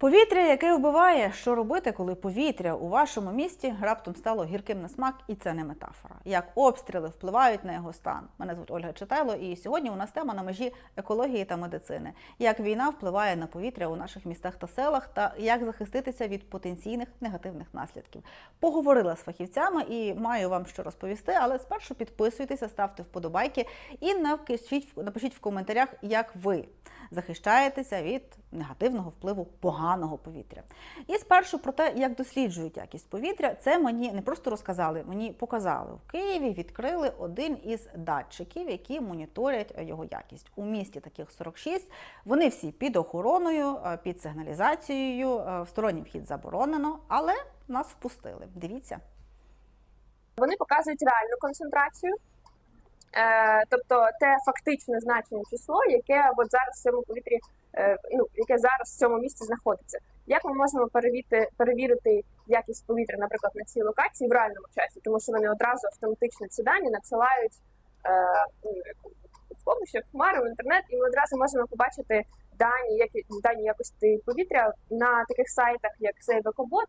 Повітря, яке вбиває, що робити, коли повітря у вашому місті раптом стало гірким на смак, і це не метафора. Як обстріли впливають на його стан. Мене звуть Ольга Читайло, і сьогодні у нас тема на межі екології та медицини. Як війна впливає на повітря у наших містах та селах, та як захиститися від потенційних негативних наслідків. Поговорила з фахівцями і маю вам що розповісти, але спершу підписуйтеся, ставте вподобайки і напишіть, напишіть в коментарях, як ви захищаєтеся від негативного впливу поганого повітря. І спершу про те, як досліджують якість повітря, це мені не просто розказали, мені показали. В Києві відкрили один із датчиків, які моніторять його якість. У місті таких 46. Вони всі під охороною, е, під сигналізацією, е, сторонній вхід заборонено, але нас впустили. Дивіться. Вони показують реальну концентрацію, тобто те фактичне значення число, яке от зараз в цьому повітрі, е, ну яке зараз в цьому місці знаходиться. Як ми можемо перевірити, перевірити якість повітря, наприклад, на цій локації в реальному часі, тому що вони одразу автоматично ці дані надсилають е, ну, з хмари в інтернет, і ми одразу можемо побачити дані, які дані якості повітря на таких сайтах, як Сейвекобот,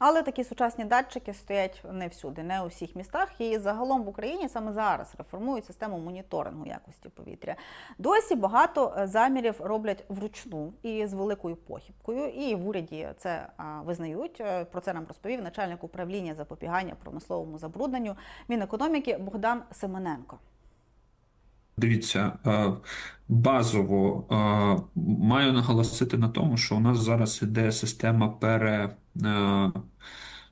Але такі сучасні датчики стоять не всюди, не у всіх містах. І загалом в Україні саме зараз реформують систему моніторингу якості повітря. Досі багато е, замірів роблять вручну і з великою похибкою. І в уряді це визнають. Е, Про це нам розповів начальник управління запобігання промисловому забрудненню Мінекономіки Богдан Семененко. Дивіться, е, базово е, маю наголосити на тому, що у нас зараз іде система пере, е,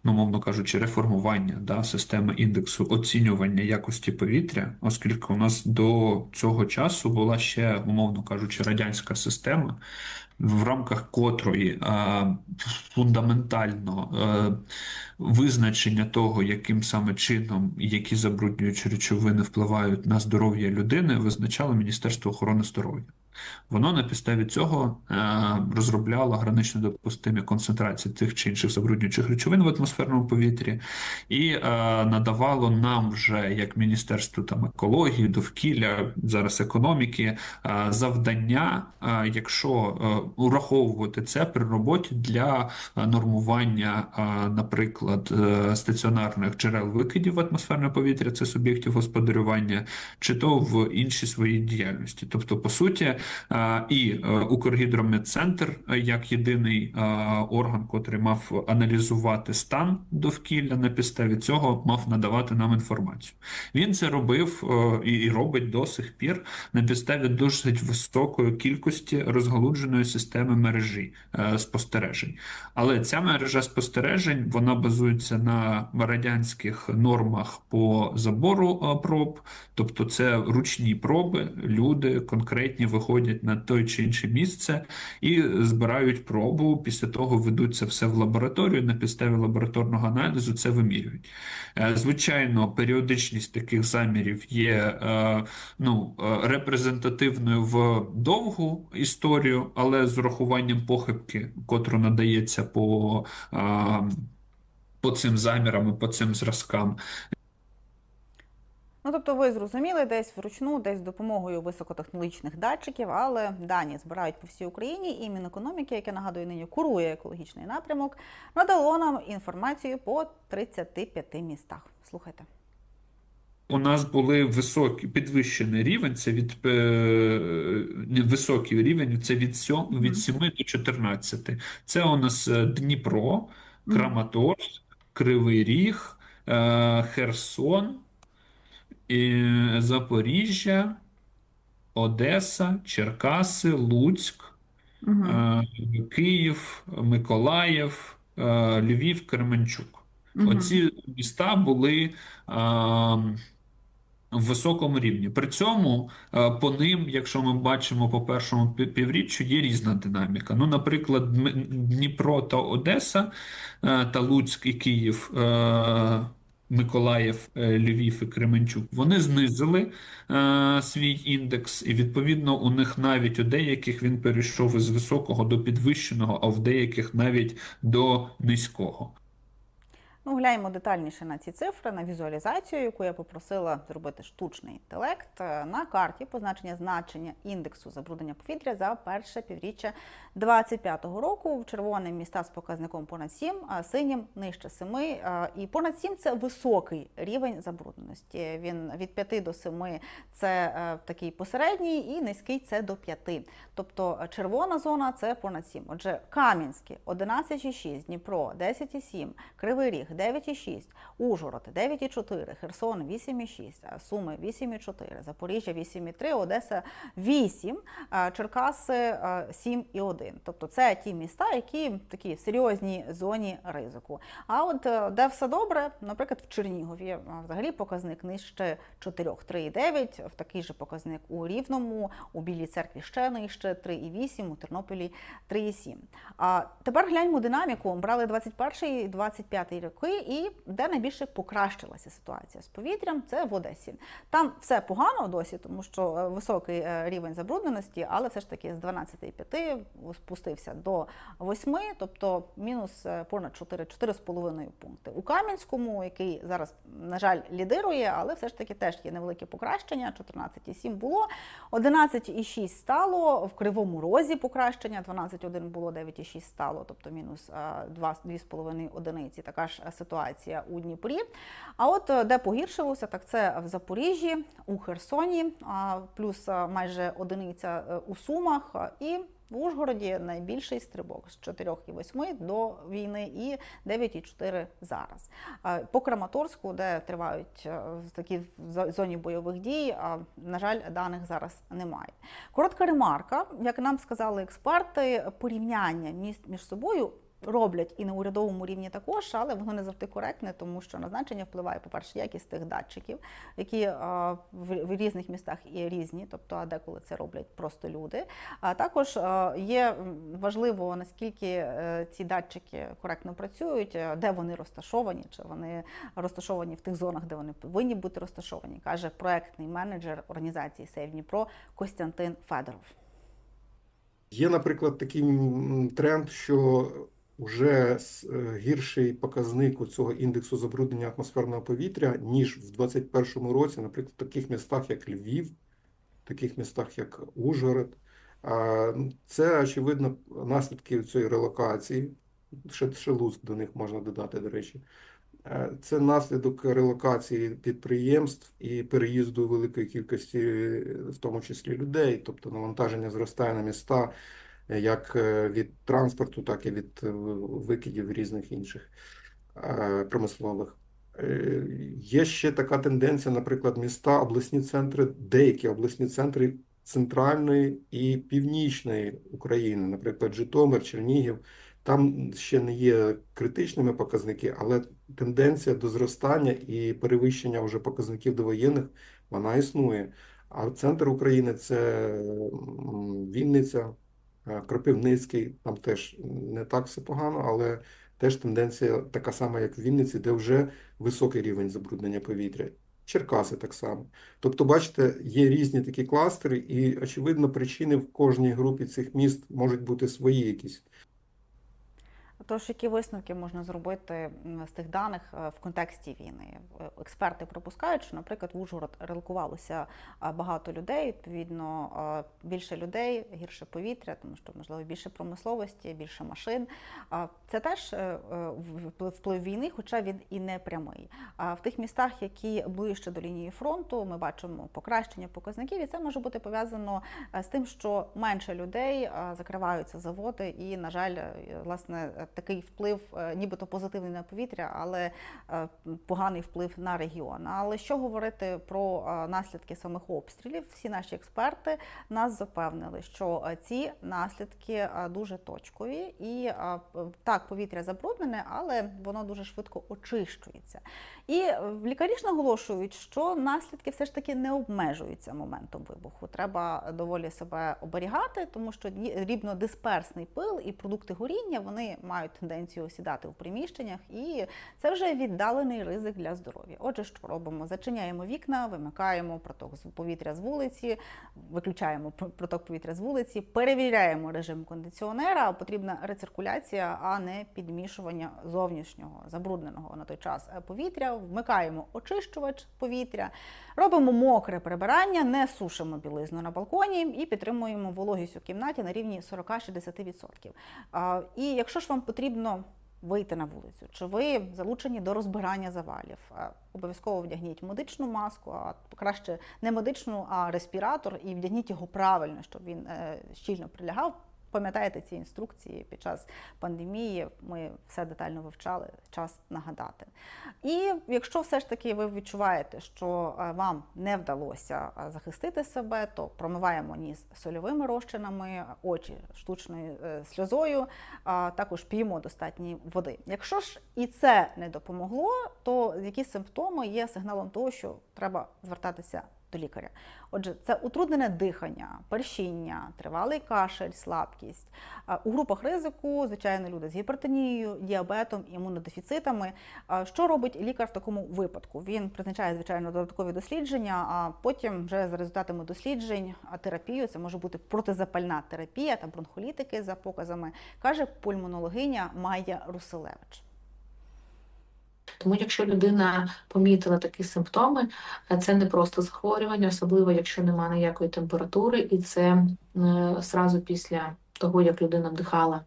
ну, мовно кажучи, реформування да, системи індексу оцінювання якості повітря, оскільки у нас до цього часу була ще, умовно кажучи, радянська система, в рамках котрої фундаментально визначення того, яким саме чином які забруднюючі речовини впливають на здоров'я людини, визначало Міністерство охорони здоров'я. Воно на підставі цього е, розробляло гранично допустимі концентрації тих чи інших забруднюючих речовин в атмосферному повітрі і е, надавало нам вже як Міністерству там екології, довкілля, зараз економіки, е, завдання, якщо ураховувати це при роботі для нормування, наприклад, стаціонарних джерел викидів в атмосферне повітря, це суб'єктів господарювання, чи то в іншій своїй діяльності. Тобто, по суті, і е, Укргідрометцентр е, як єдиний е, орган, котрий мав аналізувати стан довкілля на підставі цього, мав надавати нам інформацію. Він це робив і і робить до сих пір на підставі досить високої кількості розгалудженої системи мережі спостережень. Але ця мережа спостережень вона базується на радянських нормах по забору проб, тобто це ручні проби, люди конкретні виходять на той чи інше місце і збирають пробу. Після того ведуть це все в лабораторію. На підставі лабораторного аналізу це вимірюють. Е, Звичайно, періодичність таких замірів є е, ну, е, репрезентативною в довгу історію, але з урахуванням похибки, котру надається по, по цим замірам і по цим зразкам, Ну, тобто, ви зрозуміли, десь вручну, десь з допомогою високотехнологічних датчиків, але дані збирають по всій Україні, і Мінекономіки, яке нагадую нині курує екологічний напрямок, надало нам інформацію по 35 містах. Слухайте. У нас були високі підвищений рівень. Це від е, не, високий рівень. Це від 7, від 7 до 14. Це у нас е, Дніпро, Краматорськ, Кривий Ріг, е, Херсон, Запоріжжя, Одеса, Черкаси, Луцьк, е, Київ, Миколаїв, е, Львів, Кременчук. Оці міста були а, в високому рівні. При цьому по ним, якщо ми бачимо по першому півріччю, є різна динаміка. Ну, наприклад, Дніпро та Одеса е, та Луцьк і Київ. Миколаїв, е, Львів і Кременчук, вони знизили е, свій індекс, і відповідно у них навіть у деяких він перейшов із високого до підвищеного, а в деяких навіть до низького. Ну, гляньмо детальніше на ці цифри, на візуалізацію, яку я попросила зробити штучний інтелект. Е, На карті позначення значення індексу забруднення повітря за перше півріччя 2025 року. В червоним міста з показником понад 7, а синім нижче 7. Е, І понад 7 – це високий рівень забрудненості. Він від 5 до 7 – це е, такий посередній, і низький – це до 5. Тобто червона зона – це понад 7. Отже, Кам'янське 11,6, Дніпро 10,7, Кривий Ріг 9,6, Ужгород 9,4, Херсон 8,6, Суми 8,4, Запоріжжя 8,3, Одеса 8, Черкаси е, 7,1. Тобто це ті міста, які в серйозній зоні ризику. А от е, де все добре, наприклад, в Чернігові е, взагалі показник нижче 4, 3,9, в такий же показник у Рівному, у Білій церкві ще нижче 3,8, у Тернополі 3,7. А тепер гляньмо динаміку. Брали 21 і 25 роки, і де найбільше покращилася ситуація з повітрям, це в Одесі. Там все погано досі, тому що е, високий е, рівень забрудненості, але все ж таки з 12,5 спустився до 8, тобто мінус е, понад 4, 4,5 пункти. У Кам'янському, який зараз, на жаль, лідирує, але все ж таки теж є невелике покращення. 14,7 було, 11,6 стало в Кривому Розі покращення, 12,1 було, 9,6 стало, тобто мінус е, 2, 2,5 одиниці. Така ж ситуація у Дніпрі. А от е, де погіршилося, так це в Запоріжжі, у Херсоні, плюс е, майже одиниця е, у Сумах і в Ужгороді найбільший стрибок з 4,8 до війни і 9,4 зараз. По Краматорську, де тривають такі в зоні бойових дій, на жаль, даних зараз немає. Коротка ремарка, як нам сказали експерти, порівняння міст між собою. Роблять і на урядовому рівні також, але воно не завжди коректне, тому що на значення впливає, по-перше, якість тих датчиків, які в, різних містах є різні, тобто а деколи це роблять просто люди. А також є важливо, наскільки е, ці датчики коректно працюють, е, де вони розташовані, чи вони розташовані в тих зонах, де вони повинні бути розташовані, каже проектний менеджер організації Save Дніпро Костянтин Федоров. Є, наприклад, такий тренд, що вже е, гірший показник у цього індексу забруднення атмосферного повітря, ніж в 2021 році, наприклад, в таких містах, як Львів, в таких містах, як Ужгород. Це, очевидно, наслідки цієї релокації. Ще, ще Луцьк до них можна додати, до речі. Е, Це наслідок релокації підприємств і переїзду великої кількості, е, в тому числі людей, тобто навантаження зростає на міста як е, від транспорту, так і від е, викидів різних інших е, промислових. Є ще така тенденція, наприклад, міста, обласні центри, деякі обласні центри центральної і північної України, наприклад, Житомир, Чернігів. Там ще не є критичними показники, але тенденція до зростання і перевищення вже показників довоєнних, вона існує. А центр України це Вінниця, Кропивницький, там теж не так все погано, але теж тенденція така сама, як в Вінниці, де вже високий рівень забруднення повітря. Черкаси так само. Тобто, бачите, є різні такі кластери, і, очевидно, причини в кожній групі цих міст можуть бути свої якісь. Тож, які висновки можна зробити з тих даних е, в контексті війни? Е, Експерти припускають, що, наприклад, в Ужгород релокувалося багато людей. Відповідно, більше людей, гірше повітря, тому що можливо більше промисловості, більше машин. Це теж е, вплив- війни, хоча він і не прямий. А в тих містах, які ближче до лінії фронту, ми бачимо покращення показників, і це може бути пов'язано з тим, що менше людей закриваються заводи, і, на жаль, власне, такий вплив, е, нібито позитивний на повітря, але е, поганий вплив на регіон. Але що говорити про е, наслідки самих обстрілів? Всі наші експерти нас запевнили, що ці наслідки дуже точкові, і так повітря забруднене, але воно дуже швидко очищується. І лікарі ж наголошують, що наслідки все ж таки не обмежуються моментом вибуху. Треба доволі себе оберігати, тому що рівнодисперсний пил і продукти горіння вони мають мають тенденцію осідати у приміщеннях, і це вже віддалений ризик для здоров'я. Отже, що робимо? Зачиняємо вікна, вимикаємо проток повітря з вулиці, виключаємо проток повітря з вулиці, перевіряємо режим кондиціонера. Потрібна рециркуляція, а не підмішування зовнішнього забрудненого на той час е, повітря. Вмикаємо очищувач повітря, робимо мокре прибирання, не сушимо білизну на балконі і підтримуємо вологість у кімнаті на рівні 40-60%. І якщо ж вам потрібно вийти на вулицю, чи ви залучені до розбирання завалів, обов'язково вдягніть медичну маску, а краще не медичну, а респіратор, і вдягніть його правильно, щоб він е, щільно прилягав. Пам'ятаєте ці інструкції під час пандемії? Ми все детально вивчали, час нагадати. І якщо все ж таки ви відчуваєте, що е, вам не вдалося е, захистити себе, то промиваємо ніс сольовими розчинами, очі штучною е, сльозою, а також п'ємо достатньо води. Якщо ж і це не допомогло, то які симптоми є сигналом того, що треба звертатися до лікаря. Отже, це утруднене дихання, першіння, тривалий кашель, слабкість. У групах ризику, звичайно, люди з гіпертонією, діабетом, імунодефіцитами. Що робить лікар в такому випадку? Він призначає, звичайно, додаткові дослідження, а потім вже за результатами досліджень терапію, це може бути протизапальна терапія та бронхолітики за показами, каже пульмонологиня Майя Руселевич. Тому, якщо людина помітила такі симптоми, е, це не просто захворювання, особливо якщо немає ніякої температури, і це е, зразу після того, як людина вдихала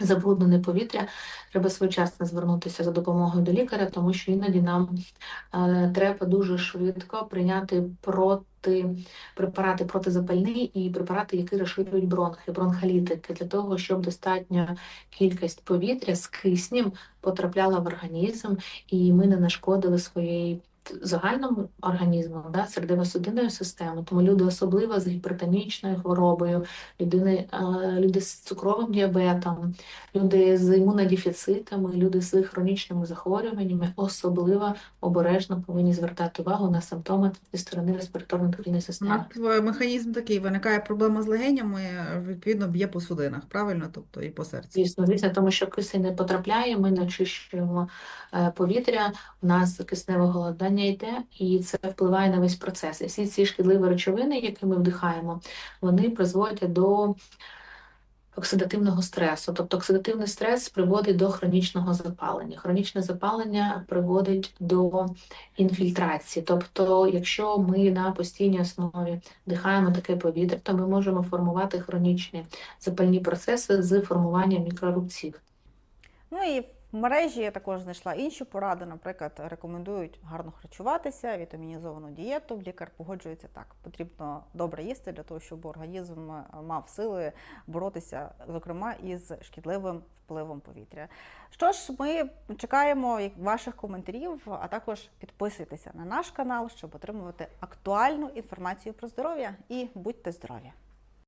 забруднене повітря, треба своєчасно звернутися за допомогою до лікаря, тому що іноді нам е, треба дуже швидко прийняти проти препарати протизапальні і препарати, які розширюють бронхи, бронхолітики, для того, щоб достатня кількість повітря з киснем потрапляла в організм, і ми не нашкодили своєї загальному організму, да, серцево-судинної системи. Тому люди, особливо з гіпертонічною хворобою, людини, е, люди з цукровим діабетом, люди з імунодефіцитами, люди з хронічними захворюваннями, особливо обережно повинні звертати увагу на симптоми зі сторони респіраторно-дихальної системи. От, е, механізм такий, виникає проблема з легенями, відповідно, б'є по судинах, правильно? Тобто і по серцю. Звісно, звісно, тому що кисень не потрапляє, ми не очищуємо е, повітря, у нас кисневе голодання йде, і це впливає на весь процес. І всі ці шкідливі речовини, які ми вдихаємо, вони призводять до оксидативного стресу. Тобто оксидативний стрес приводить до хронічного запалення. Хронічне запалення приводить до інфільтрації. Тобто, якщо ми на постійній основі вдихаємо таке повітря, то ми можемо формувати хронічні запальні процеси з формуванням мікрорубців. Ну і в мережі я також знайшла інші поради. Наприклад, рекомендують гарно харчуватися, вітамінізовану дієту. Лікар погоджується так. Потрібно добре їсти для того, щоб організм е, мав сили боротися, зокрема, із шкідливим впливом повітря. Що ж, ми чекаємо ваших коментарів, а також підписуйтеся на наш канал, щоб отримувати актуальну інформацію про здоров'я і будьте здорові!